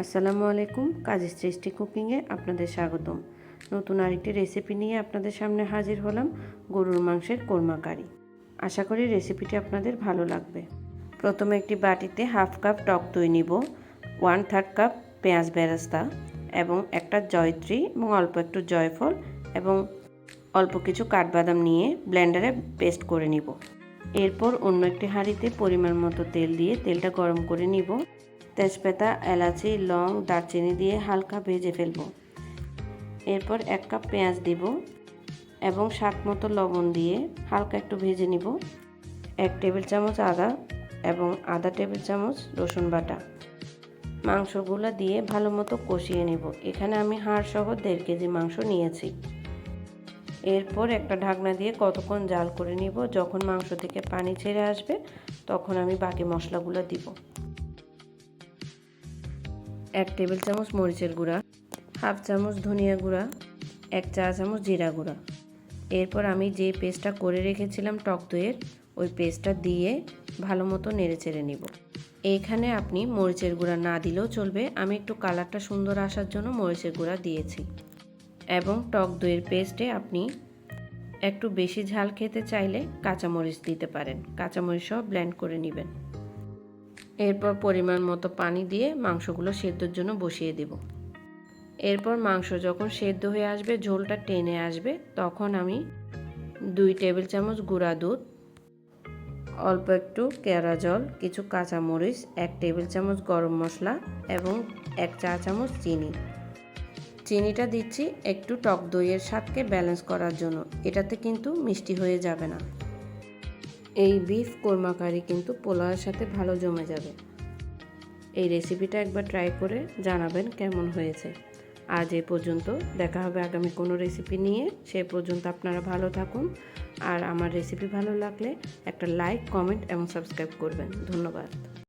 আসসালামু আলাইকুম, কাজী সৃষ্টি কুকিংয়ে আপনাদের স্বাগতম। নতুন আরেকটি রেসিপি নিয়ে আপনাদের সামনে হাজির হলাম গরুর মাংসের কোরমা কারি। আশা করি রেসিপিটি আপনাদের ভালো লাগবে। প্রথমে একটি বাটিতে হাফ কাপ টক দই নিব, ওয়ান থার্ড কাপ পেঁয়াজ বেরাস্তা এবং একটা জয়ত্রী এবং অল্প একটু জয়ফল এবং অল্প কিছু কাঠবাদাম নিয়ে ব্লেন্ডারে পেস্ট করে নিব। এরপর অন্য একটি হাঁড়িতে পরিমাণ মতো তেল দিয়ে তেলটা গরম করে নিব। তেজপাতা, এলাচি, লং, দারচিনি দিয়ে হালকা ভেজে ফেলব। এরপর এক কাপ পেঁয়াজ দিব এবং স্বাদ মতো লবণ দিয়ে হালকা একটু ভেজে নিব। এক টেবিল চামচ আদা এবং আধা টেবিল চামচ রসুন বাটা। মাংসগুলো দিয়ে ভালো মতো কষিয়ে নেব। এখানে আমি হাড় সহ দেড় কেজি মাংস নিয়েছি। এরপর একটা ঢাকনা দিয়ে কতক্ষণ জাল করে নিব। যখন মাংস থেকে পানি ছেড়ে আসবে, তখন আমি বাকি মশলাগুলো দিব। এক টেবিল চামচ মরিচের গুঁড়া, হাফ চামচ ধনিয়া গুঁড়া, এক চা চামচ জিরা গুঁড়া। এরপর আমি যে পেস্টটা করে রেখেছিলাম টক দইয়ের, ওই পেস্টটা দিয়ে ভালো মতো নেড়ে চেড়ে নিব। এইখানে আপনি মরিচের গুঁড়া না দিলেও চলবে। আমি একটু কালারটা সুন্দর আসার জন্য মরিচের গুঁড়া দিয়েছি। এবং টক দইয়ের পেস্টে আপনি একটু বেশি ঝাল খেতে চাইলে কাঁচামরিচ দিতে পারেন। কাঁচামরিচ সহ ব্লেন্ড করে নেবেন। এরপর পরিমাণ মতো পানি দিয়ে মাংসগুলো সেদ্ধর জন্য বসিয়ে দেব। এরপর মাংস যখন সেদ্ধ হয়ে আসবে, ঝোলটা টেনে আসবে, তখন আমি দুই টেবিল চামচ গুঁড়া দুধ, অল্প একটু কেরা জল, কিছু কাঁচামরিচ, এক টেবিল চামচ গরম মশলা এবং এক চা চামচ চিনি। চিনিটা দিচ্ছি একটু টক দইয়ের স্বাদকে ব্যালেন্স করার জন্য। এটাতে কিন্তু মিষ্টি হয়ে যাবে না। এই বিফ কোরমা কারি কিন্তু পোলাওয়ের সাথে ভালো জমে যাবে। এই রেসিপিটা একবার ট্রাই করে জানাবেন কেমন হয়েছে। আজ এ পর্যন্ত, দেখা হবে আগামী কোনো রেসিপি নিয়ে। সে পর্যন্ত আপনারা ভালো থাকুন। আর আমার রেসিপি ভালো লাগলে একটা লাইক কমেন্ট এবং সাবস্ক্রাইব করবেন। ধন্যবাদ।